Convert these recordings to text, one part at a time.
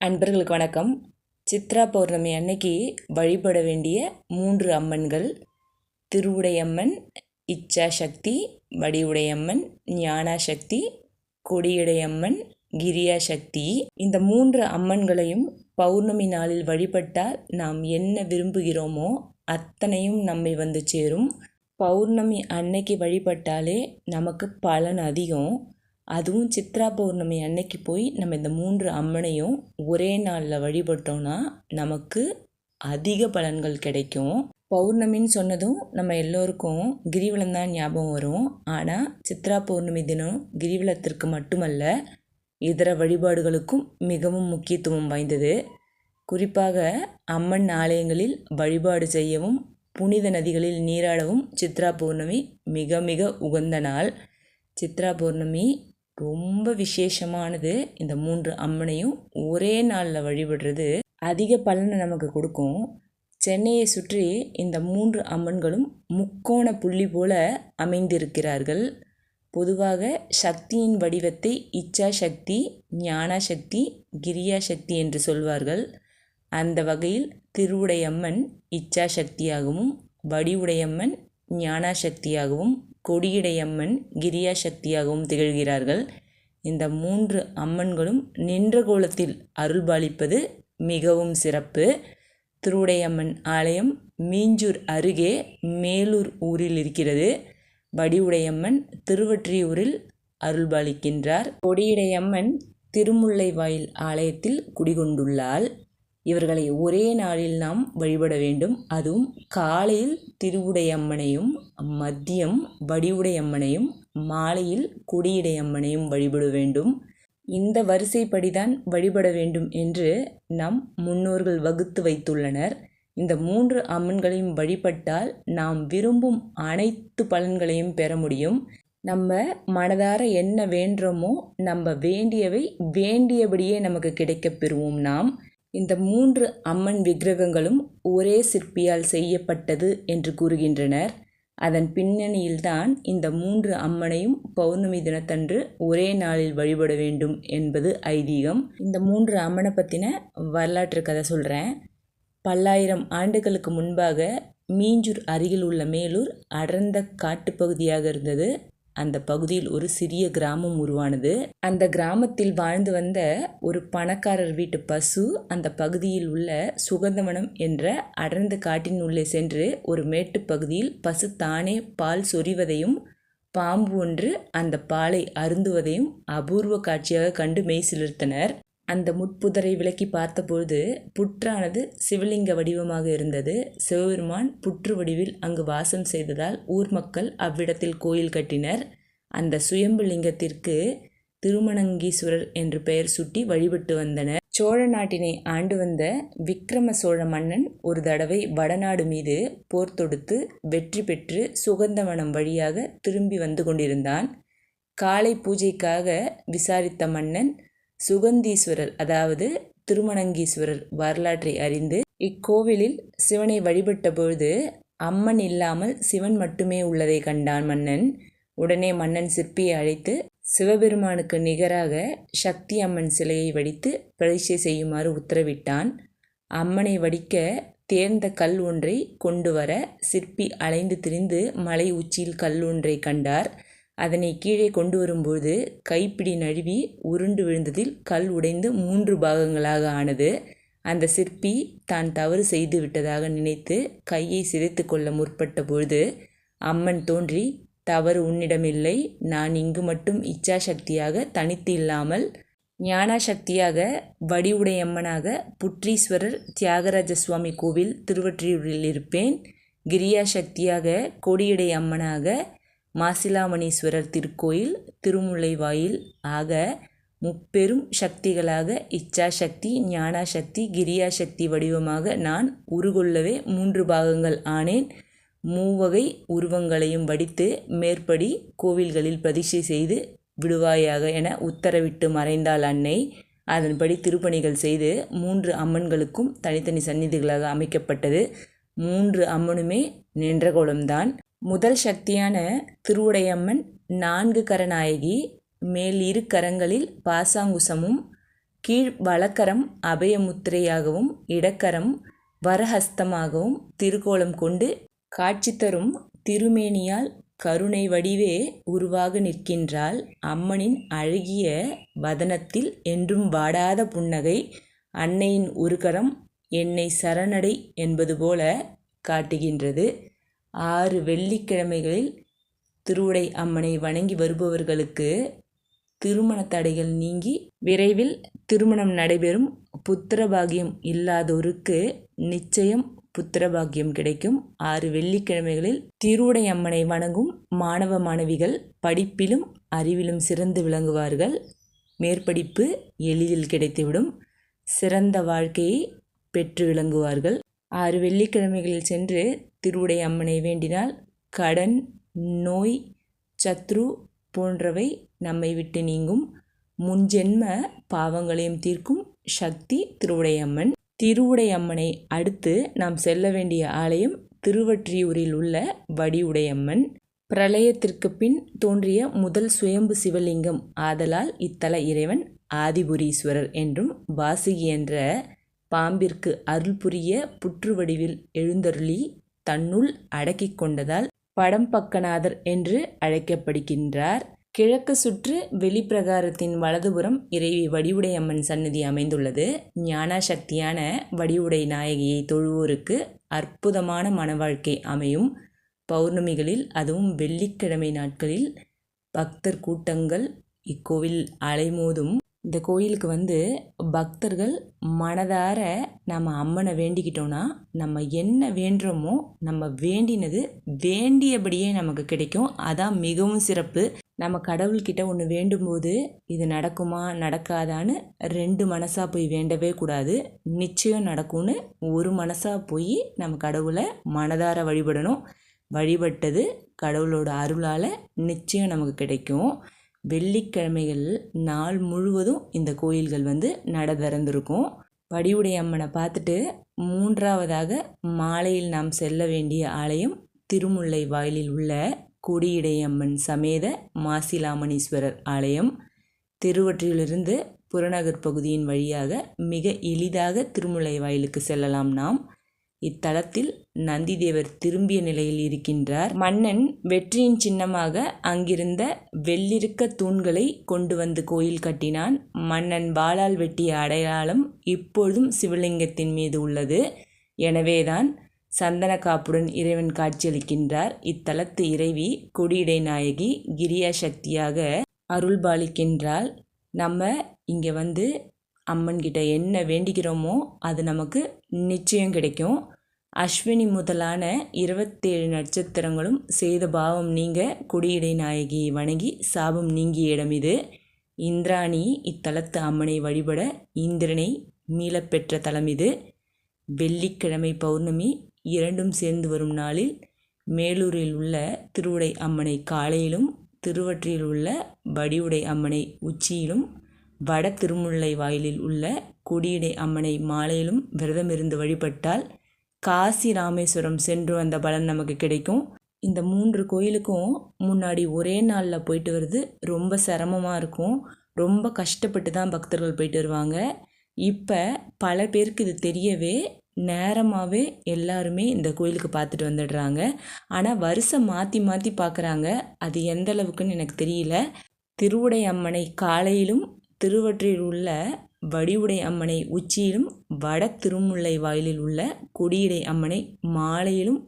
அன்பர்களுக்கு வணக்கம். சித்ரா பௌர்ணமி அன்னைக்கு வழிபட வேண்டிய மூன்று அம்மன்கள் திருவுடையம்மன் இச்சாசக்தி வடிவுடையம்மன் ஞானாசக்தி கொடியுடையம்மன் கிரியாசக்தி. இந்த மூன்று அம்மன்களையும் பௌர்ணமி நாளில் வழிபட்டால் நாம் என்ன விரும்புகிறோமோ அத்தனையும் நம்மை வந்து சேரும். பௌர்ணமி அன்னைக்கு வழிபட்டாலே நமக்கு பலன் அதிகம். அதுவும் சித்ரா பௌர்ணமி அன்னைக்கு போய் நம்ம இந்த மூன்று அம்மனையும் ஒரே நாளில் வழிபட்டோன்னா நமக்கு அதிக பலன்கள் கிடைக்கும். பௌர்ணமின்னு சொன்னதும் நம்ம எல்லோருக்கும் கிரிவலம் தான் ஞாபகம் வரும். ஆனால் சித்ரா பௌர்ணமி தினம் கிரிவலத்திற்கு மட்டுமல்ல இதர வழிபாடுகளுக்கும் மிகவும் முக்கியத்துவம் வாய்ந்தது. குறிப்பாக அம்மன் ஆலயங்களில் வழிபாடு செய்யவும் புனித நதிகளில் நீராடவும் சித்ரா பௌர்ணமி மிக மிக உகந்த நாள். சித்ரா பௌர்ணமி ரொம்ப விசேஷமானது இந்த மூன்று அம்மனையும் ஒரே நாளில் வழிபடுறது. அதிக பலனை நமக்கு கொடுக்கும். சென்னையை சுற்றி இந்த மூன்று அம்மன்களும் முக்கோண புள்ளி போல அமைந்திருக்கிறார்கள். பொதுவாக சக்தியின் வடிவத்தை இச்சா சக்தி ஞானா சக்தி கிரியா சக்தி என்று சொல்வார்கள். அந்த வகையில் திருவுடையம்மன் இச்சா சக்தியாகவும் வடிவுடையம்மன் ஞானா சக்தியாகவும் கொடியிடையம்மன் கிரியா சக்தியாகவும் திகழ்கிறார்கள். இந்த மூன்று அம்மன்களும் நின்ற கோலத்தில் அருள்பாலிப்பது மிகவும் சிறப்பு. திருவுடையம்மன் ஆலயம் மீஞ்சூர் அருகே மேலூர் ஊரில் இருக்கிறது. வடிவுடையம்மன் திருவற்றியூரில் அருள்பாலிக்கின்றார் கொடியிடையம்மன் திருமுல்லைவாயில் ஆலயத்தில் குடிகொண்டுள்ளாள். இவர்களை ஒரே நாளில் நாம் வழிபட வேண்டும். அதுவும் காலையில் திருவுடையம்மனையும் மதியம் வடிவுடையம்மனையும் மாலையில் கொடியுடையம்மனையும் வழிபட வேண்டும். இந்த வரிசைப்படிதான் வழிபட வேண்டும் என்று நம் முன்னோர்கள் வகுத்து வைத்துள்ளனர். இந்த மூன்று அம்மன்களையும் வழிபட்டால் நாம் விரும்பும் அனைத்து பலன்களையும் பெற முடியும். நம்ம மனதார என்ன வேண்டுறோமோ நம்ம வேண்டியவை வேண்டியபடியே நமக்கு கிடைக்கப் பெறுவோம் நாம். இந்த மூன்று அம்மன் விக்கிரகங்களும் ஒரே சிற்பியால் செய்யப்பட்டது என்று கூறுகின்றனர். அதன் பின்னணியில்தான் இந்த மூன்று அம்மனையும் பௌர்ணமி தினத்தன்று ஒரே நாளில் வழிபட வேண்டும் என்பது ஐதீகம். இந்த மூன்று அம்மனை பற்றின வரலாற்று கதை சொல்கிறேன் பல்லாயிரம் ஆண்டுகளுக்கு முன்பாக மீஞ்சூர் அருகில் உள்ள மேலூர் அடர்ந்த காட்டுப்பகுதியாக இருந்தது. அந்த பகுதியில் ஒரு சிறிய கிராமம் உருவானது. அந்த கிராமத்தில் வாழ்ந்து வந்த ஒரு பணக்காரர் வீட்டு பசு அந்த பகுதியில் உள்ள சுகந்தவனம் என்ற அடர்ந்த காட்டின் உள்ளே சென்று ஒரு மேட்டு பகுதியில் பசு தானே பால் சொரிவதையும் பாம்பு ஒன்று அந்த பாலை அருந்துவதையும் அபூர்வ காட்சியாக கண்டு மெய் சிலிர்த்தனர். அந்த முட்புதரை விலக்கி பார்த்தபொழுது புற்றானது சிவலிங்க வடிவமாக இருந்தது. சிவபெருமான் புற்று வடிவில் அங்கு வாசம் செய்ததால் ஊர் மக்கள் அவ்விடத்தில் கோயில் கட்டினர். அந்த சுயம்பு லிங்கத்திற்கு திருமணங்கீஸ்வரர் என்று பெயர் சுட்டி வழிபட்டு வந்தனர். சோழ நாட்டினை ஆண்டு வந்த விக்ரம சோழ மன்னன் ஒரு தடவை வடநாடு மீது போர் தொடுத்து வெற்றி பெற்று சுகந்தவனம் வழியாக திரும்பி வந்து கொண்டிருந்தான். காலை பூஜைக்காக விசாரித்த மன்னன் சுகந்தீஸ்வரர் அதாவது திருமணங்கீஸ்வரர் வரலாற்றை அறிந்து இக்கோவிலில் சிவனை வழிபட்ட பொழுது அம்மன் இல்லாமல் சிவன் மட்டுமே உள்ளதை கண்டான் மன்னன். உடனே மன்னன் சிற்பியை அழைத்து சிவபெருமானுக்கு நிகராக சக்தி அம்மன் சிலையை வடித்து பிரதிஷ்டை செய்யுமாறு உத்தரவிட்டான். அம்மனை வடிக்க தேர்ந்த கல் ஒன்றை கொண்டு வர சிற்பி அலைந்து திரிந்து மலை உச்சியில் கல் ஒன்றை கண்டார். அதனை கீழே கொண்டு வரும்போது கைப்பிடி நழுவி உருண்டு விழுந்ததில் கல் உடைந்து மூன்று பாகங்களாக ஆனது. அந்த சிற்பி தான் தவறு செய்து விட்டதாக நினைத்து கையை சிதைத்து கொள்ள முற்பட்ட பொழுது அம்மன் தோன்றி தவறு உன்னிடமில்லை நான் இங்கு மட்டும் இச்சா சக்தியாக தனித்து இல்லாமல் ஞானாசக்தியாக வடிவுடையம்மனாக புற்றீஸ்வரர் தியாகராஜ சுவாமி கோவில் திருவற்றியூரில் இருப்பேன். கிரியா சக்தியாக கொடியுடைய அம்மனாக மாசிலாமணீஸ்வரர் திருக்கோயில் திருமுல்லைவாயில் ஆக முப்பெரும் சக்திகளாக இச்சாசக்தி ஞானாசக்தி கிரியாசக்தி வடிவமாக நான் உருகொள்ளவே மூன்று பாகங்கள் ஆனேன். மூவகை உருவங்களையும் வடித்து மேற்படி கோவில்களில் பிரதிஷ்டை செய்து விடுவாயாக என உத்தரவிட்டு மறைந்தாள் அன்னை. அதன்படி திருப்பணிகள் செய்து மூன்று அம்மன்களுக்கும் தனித்தனி சந்நிதிகளாக அமைக்கப்பட்டது. மூன்று அம்மனுமே நின்ற கோலம்தான். முதல் சக்தியான திருவுடையம்மன் நான்கு கரநாயகி மேல் இரு கரங்களில் பாசாங்குசமும் கீழ் வலக்கரம் அபயமுத்திரையாகவும் இடக்கரம் வரஹஸ்தமாகவும் திருக்கோலம் கொண்டு காட்சி தரும் திருமேனியால் கருணை வடிவே உருவாக நிற்கின்றாள் அம்மனின் அழகிய வதனத்தில் என்றும் வாடாத புன்னகை அன்னையின் உருகரம் என்னை சரணடை என்பது போல காட்டுகின்றது. ஆறு வெள்ளிக்கிழமைகளில் திருவுடை அம்மனை வணங்கி வருபவர்களுக்கு திருமண தடைகள் நீங்கி விரைவில் திருமணம் நடைபெறும். புத்திரபாகியம் இல்லாதோருக்கு நிச்சயம் புத்திரபாகியம் கிடைக்கும். ஆறு வெள்ளிக்கிழமைகளில் திருவுடை அம்மனை வணங்கும் மாணவ மாணவிகள் படிப்பிலும் அறிவிலும் சிறந்து விளங்குவார்கள். மேற்படிப்பு எளிதில் கிடைத்துவிடும். சிறந்த வாழ்க்கையை பெற்று விளங்குவார்கள். ஆறு வெள்ளிக்கிழமைகளில் சென்று திருவுடை அம்மனை வேண்டினால் கடன் நோய் சத்ரு போன்றவை நம்மை விட்டு நீங்கும். முன்ஜென்ம பாவங்களையும் தீர்க்கும் சக்தி திருவுடையம்மன் திருவுடையம்மனை அடுத்து நாம் செல்ல வேண்டிய ஆலயம் திருவற்றியூரில் உள்ள வடிவுடையம்மன் பிரளயத்திற்கு பின் தோன்றிய முதல் சுயம்பு சிவலிங்கம் ஆதலால் இத்தல இறைவன் ஆதிபுரீஸ்வரர் என்றும் வாசுகி என்ற பாம்பிற்கு அருள் புரிய புற்று வடிவில் எழுந்தருளி தன்னுள் அடக்கிக் கொண்டதால் படம் பக்கநாதர் என்று அழைக்கப்படுகின்றார். கிழக்கு சுற்று வெளிப்பிரகாரத்தின் வலதுபுறம் இறைவி வடிவுடையம்மன் சன்னதி அமைந்துள்ளது. ஞான சக்தியான வடிவுடை நாயகியை தொழுவோருக்கு அற்புதமான மனவாழ்க்கை அமையும். பௌர்ணமிகளில் அதுவும் வெள்ளிக்கிழமை நாட்களில் பக்தர் கூட்டங்கள் இக்கோவில் அலைமோதும். இந்த கோயிலுக்கு வந்து பக்தர்கள் மனதார நம்ம அம்மனை வேண்டிக்கிட்டோன்னா நம்ம என்ன வேண்டுறோமோ நம்ம வேண்டினது வேண்டியபடியே நமக்கு கிடைக்கும். அதான் மிகவும் சிறப்பு. நம்ம கடவுள்கிட்ட ஒன்று வேண்டும்போது இது நடக்குமா நடக்காதான்னு ரெண்டு மனசாக போய் வேண்டவே கூடாது. நிச்சயம் நடக்கும்னு ஒரு மனசாக போய் நம்ம கடவுளை மனதார வழிபடணும். வழிபட்டது கடவுளோட அருளால் நிச்சயம் நமக்கு கிடைக்கும். வெள்ளிக்கிழமைகள் நாள் முழுவதும் இந்த கோயில்கள் வந்து நட திறந்திருக்கும் படியுடைய அம்மனை பார்த்துட்டு மூன்றாவதாக மாலையில் நாம் செல்ல வேண்டிய ஆலயம் திருமுல்லை வாயிலில் உள்ள கொடியிடையம்மன் சமேத மாசிலாமணீஸ்வரர் ஆலயம். திருவற்றியிலிருந்து புறநகர் பகுதியின் வழியாக மிக எளிதாக திருமுல்லை வாயிலுக்கு செல்லலாம் நாம். இத்தலத்தில் நந்திதேவர் திரும்பிய நிலையில் இருக்கின்றார். மன்னன் வெற்றியின் சின்னமாக அங்கிருந்த வெள்ளிருக்க தூண்களை கொண்டு வந்து கோயில் கட்டினான். மன்னன் பாலால் வெட்டிய அடையாளம் இப்பொழுதும் சிவலிங்கத்தின் மீது உள்ளது. எனவேதான் சந்தன காப்புடன் இறைவன் காட்சியளிக்கின்றார். இத்தலத்து இறைவி கொடியிடை நாயகி கிரியா சக்தியாக அருள்பாலிக்கின்றால் நம்ம இங்கே வந்து அம்மன்கிட்ட என்ன வேண்டிக்கிறோமோ அது நமக்கு நிச்சயம் கிடைக்கும். அஸ்வினி முதலான இருபத்தேழு நட்சத்திரங்களும் செய்த பாவம் நீங்க குடியிடை நாயகி வணங்கி சாபம் நீங்கிய இடம் இது. இந்திராணி இத்தலத்து அம்மனை வழிபட இந்திரனை மீளப்பெற்ற தலம் இது. வெள்ளிக்கிழமை பௌர்ணமி இரண்டும் சேர்ந்து வரும் நாளில் மேலூரில் உள்ள திருவுடை அம்மனை காலையிலும் திருவற்றியில் உள்ள வடிவுடை அம்மனை உச்சியிலும் வட திருமுல்லை வாயிலில் உள்ள கொடியடை அம்மனை மாலையிலும் விரதமிருந்து வழிபட்டால் காசி ராமேஸ்வரம் சென்று வந்த பலன் நமக்கு கிடைக்கும். இந்த மூன்று கோயிலுக்கும் முன்னாடி ஒரே நாளில் போயிட்டு வருது ரொம்ப சிரமமாக இருக்கும். ரொம்ப கஷ்டப்பட்டு தான் பக்தர்கள் போயிட்டு வருவாங்க. இப்போ பல பேருக்கு இது தெரியவே நேரமாகவே எல்லாருமே இந்த கோயிலுக்கு பார்த்துட்டு வந்துடுறாங்க. ஆனால் வருஷம் மாற்றி மாற்றி பார்க்குறாங்க. அது எந்த அளவுக்குன்னு எனக்கு தெரியல. திருவுடை அம்மனை காலையிலும் திருவற்றில் உள்ள வடிவுடை அம்மனை உச்சியிலும் வட திருமுல்லை வாயிலில் உள்ள கொடியடை அம்மனை மாலையிலும்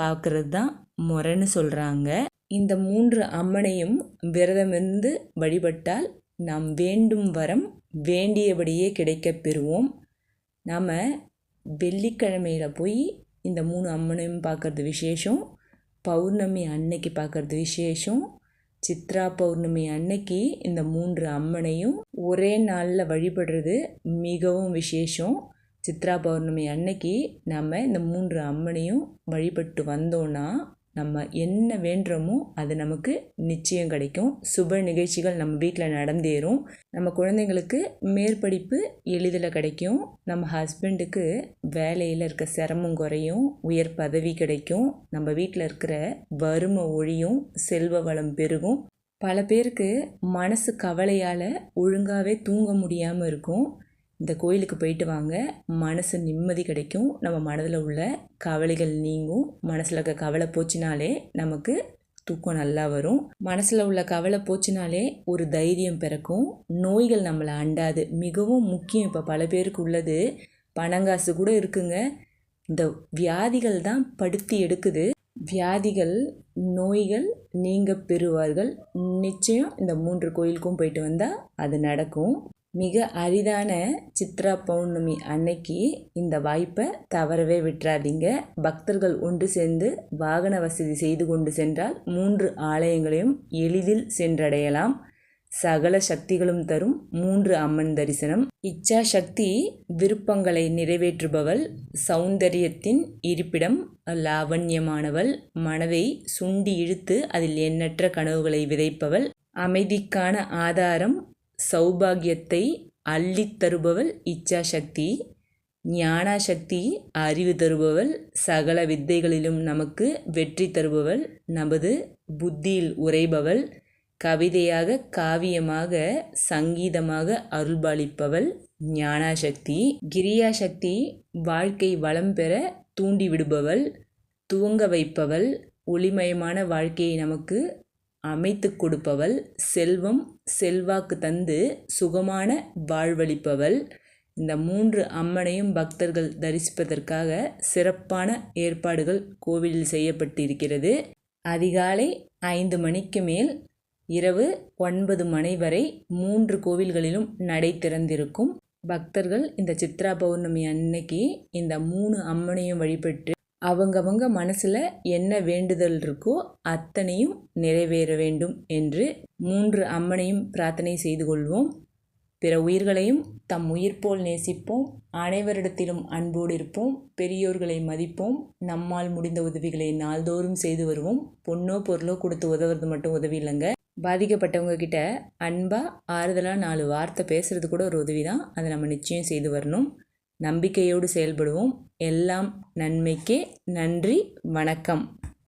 பார்க்கறது தான் முறைன்னு சொல்கிறாங்க இந்த மூன்று அம்மனையும் விரதமிருந்து வழிபட்டால் நாம் வேண்டும் வரம் வேண்டியபடியே கிடைக்கப் பெறுவோம். நாம் வெள்ளிக்கிழமையில் போய் இந்த மூணு அம்மனையும் பார்க்குறது விசேஷம் பௌர்ணமி அன்னைக்கு பார்க்குறது விசேஷம் சித்ரா பௌர்ணமி அன்னைக்கு இந்த மூன்று அம்மனையும் ஒரே நாளில் வழிபடுறது மிகவும் விசேஷம். சித்ரா பௌர்ணமி அன்னைக்கு நம்ம இந்த மூன்று அம்மனையும் வழிபட்டு வந்தோன்னா நம்ம என்ன வேண்டுறோமோ அது நமக்கு நிச்சயம் கிடைக்கும். சுப நிகழ்ச்சிகள் நம்ம வீட்டில் நடந்தேறும். நம்ம குழந்தைங்களுக்கு மேற்படிப்பு எளிதில் கிடைக்கும். நம்ம ஹஸ்பண்டுக்கு வேலையில் இருக்க சிரமம் குறையும். உயர் பதவி கிடைக்கும். நம்ம வீட்டில் இருக்கிற வறுமை ஒழியும். செல்வ வளம் பெருகும். பல பேருக்கு மனசு கவலையால் ஒழுங்காகவே தூங்க முடியாமல் இருக்கும். இந்த கோயிலுக்கு போயிட்டு வாங்க. மனசு நிம்மதி கிடைக்கும். நம்ம மனதில் உள்ள கவலைகள் நீங்கும். மனசில் இருக்க கவலை போச்சுனாலே நமக்கு தூக்கம் நல்லா வரும். மனசில் உள்ள கவலை போச்சுனாலே ஒரு தைரியம் பிறக்கும். நோய்கள் நம்மளை அண்டாது. மிகவும் முக்கியம் இப்போ பல பேருக்கு உள்ளது. பணங்காசு கூட இருக்குங்க. இந்த வியாதிகள் தான் படுத்தி எடுக்குது. வியாதிகள் நோய்கள் நீங்க பெறுவார்கள். நிச்சயம் இந்த மூன்று கோயிலுக்கும் போயிட்டு வந்தால் அது நடக்கும். மிக அரிதான சித்ரா பௌர்ணமி அன்னைக்கு இந்த வாய்ப்பை தவறவே விட்டுறாதீங்க. பக்தர்கள் ஒன்று சேர்ந்து வாகன வசதி செய்து கொண்டு சென்றால் மூன்று ஆலயங்களையும் எளிதில் சென்றடையலாம். சகல சக்திகளும் தரும் மூன்று அம்மன் தரிசனம். இச்சா சக்தி விருப்பங்களை நிறைவேற்றுபவள் சௌந்தரியத்தின் இருப்பிடம் லாவண்யமானவள் மனதை சுண்டி இழுத்து அதில் எண்ணற்ற கனவுகளை விதைப்பவள் அமைதிக்கான ஆதாரம் சௌபாகியத்தை அள்ளித் தருபவள் இச்சாசக்தி ஞானாசக்தி அறிவு தருபவள் சகல வித்தைகளிலும் நமக்கு வெற்றி தருபவள் நமது புத்தியில் உரைபவள் கவிதையாக காவியமாக சங்கீதமாக அருள்பாலிப்பவள் ஞானாசக்தி கிரியாசக்தி வாழ்க்கை வளம் பெற தூண்டி விடுபவள் துவங்க வைப்பவள் ஒளிமயமான வாழ்க்கையை நமக்கு அமைத்து கொடுப்பவள் செல்வம் செல்வாக்கு தந்து சுகமான வாழ்வளிப்பவள். இந்த மூன்று அம்மனையும் பக்தர்கள் தரிசிப்பதற்காக சிறப்பான ஏற்பாடுகள் கோவிலில் செய்யப்பட்டிருக்கிறது. அதிகாலை ஐந்து மணிக்கு மேல் இரவு ஒன்பது மணி வரை மூன்று கோவில்களிலும் நடை திறந்திருக்கும். பக்தர்கள் இந்த சித்ரா பௌர்ணமி அன்னைக்கு இந்த மூணு அம்மனையும் வழிபட்டு அவங்கவங்க மனசில் என்ன வேண்டுதல் இருக்கோ அத்தனையும் நிறைவேற வேண்டும் என்று மூன்று அம்மனையும் பிரார்த்தனை செய்து கொள்வோம். பிற உயிர்களையும் தம் உயிர் போல் நேசிப்போம். அனைவரிடத்திலும் அன்போடு இருப்போம். பெரியோர்களை மதிப்போம். நம்மால் முடிந்த உதவிகளை நாள்தோறும் செய்து வருவோம். பொண்ணோ பொருளோ கொடுத்து உதவுறது மட்டும் உதவி இல்லைங்க. பாதிக்கப்பட்டவங்க கிட்ட அன்பாக ஆறுதலாக நாலு வார்த்தை பேசுகிறது கூட ஒரு உதவி தான் அதை நம்ம நிச்சயம் செய்து வரணும். நம்பிக்கையோடு செயல்படுவோம். எல்லாம் நன்மைக்கே நன்றி வணக்கம்.